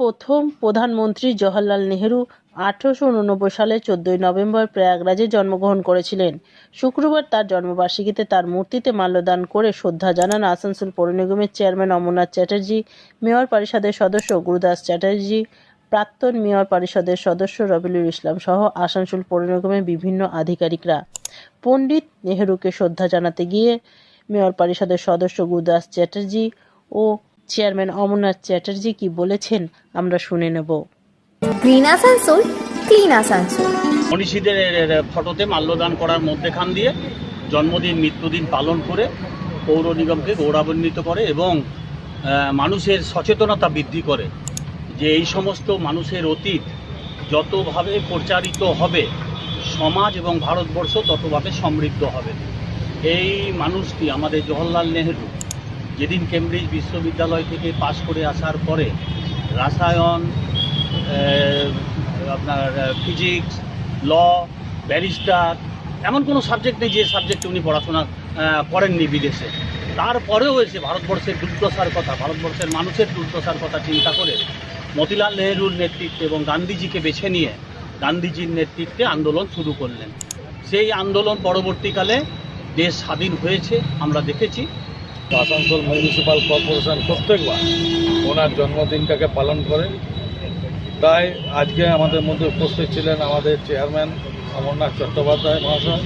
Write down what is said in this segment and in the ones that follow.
প্রথম প্রধানমন্ত্রী জওহরলাল নেহেরু আঠারোশো উননব্বই সালে চোদ্দই নভেম্বর প্রয়াগরাজে জন্মগ্রহণ করেছিলেন। শুক্রবার তার জন্মবার্ষিকীতে তার মূর্তিতে মাল্যদান করে শ্রদ্ধা জানান আসানসোল পৌর নিগমের চেয়ারম্যান অমরনাথ চ্যাটার্জি, মেয়র পরিষদের সদস্য গুরুদাস চ্যাটার্জি, প্রাক্তন মেয়র পরিষদের সদস্য রবিলুল ইসলাম সহ আসানসোল পৌর নিগমের বিভিন্ন আধিকারিকরা। পণ্ডিত নেহেরুকে শ্রদ্ধা জানাতে গিয়ে মেয়র পরিষদের সদস্য গুরুদাস চ্যাটার্জি ও চেয়ারম্যান অমরনাথ চ্যাটার্জি কি বলেছেন আমরা শুনে নেব। Green Asansol clean Asansol. মনীষীদের ফটোতে মাল্যদান করার মধ্যেখান দিয়ে জন্মদিন মৃত্যুদিন পালন করে পৌর নিগমকে গৌরবান্বিত করে এবং আহ, মানুষের সচেতনতা বৃদ্ধি করে যে এই সমস্ত মানুষের অতীত যতভাবে প্রচারিত হবে সমাজ এবং ভারতবর্ষ ততভাবে সমৃদ্ধ হবে। এই মানুষটি আমাদের জওহরলাল নেহেরু যেদিন কেমব্রিজ বিশ্ববিদ্যালয় থেকে পাশ করে আসার পরে রাসায়ন আপনার ফিজিক্স, ল, ব্যারিস্টার, এমন কোনো সাবজেক্ট নেই যে সাবজেক্টে উনি পড়াশোনা করেননি বিদেশে। তারপরেও এসে ভারতবর্ষের দুর্দশার কথা, ভারতবর্ষের মানুষের দুর্দশার কথা চিন্তা করে মতিলাল নেহরুর নেতৃত্বে এবং গান্ধীজিকে বেছে নিয়ে গান্ধীজির নেতৃত্বে আন্দোলন শুরু করলেন। সেই আন্দোলন পরবর্তীকালে দেশ স্বাধীন হয়েছে, আমরা দেখেছি। আসানসোল মিউনিসিপ্যাল কর্পোরেশন প্রত্যেকবার ওনার জন্মদিনটাকে পালন করে তাই আজকে আমাদের মধ্যে উপস্থিত ছিলেন আমাদের চেয়ারম্যান অমরনাথ চট্টোপাধ্যায় মহাশয়,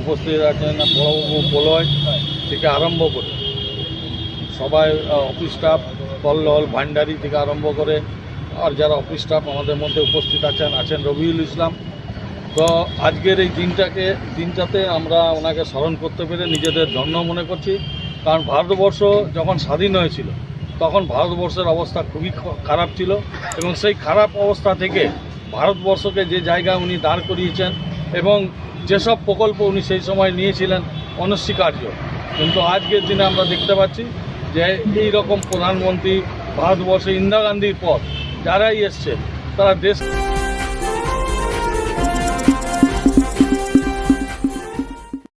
উপস্থিত আছেন বড়বাবু পোলয়, থেকে আরম্ভ করে সবাই অফিস স্টাফ কল্লল ভান্ডারি থেকে আরম্ভ করে, আর যারা অফিস স্টাফ আমাদের মধ্যে উপস্থিত আছেন আছেন রবিউল ইসলাম। তো আজকের এই দিনটাকে, দিনটাতে আমরা ওনাকে স্মরণ করতে পেরে নিজেদের ধন্য মনে করছি। কারণ ভারতবর্ষ যখন স্বাধীন হয়েছিল, তখন ভারতবর্ষের অবস্থা খুবই খারাপ ছিল এবং সেই খারাপ অবস্থা থেকে ভারতবর্ষকে যে জায়গায় উনি দাঁড় করিয়েছেন এবং যেসব প্রকল্প উনি সেই সময় নিয়েছিলেন অনস্বীকার্য। কিন্তু আজকের দিনে আমরা দেখতে পাচ্ছি যে এই রকম প্রধানমন্ত্রী ভারতবর্ষে ইন্দিরা গান্ধীর পর যারাই এসছে, তারা দেশ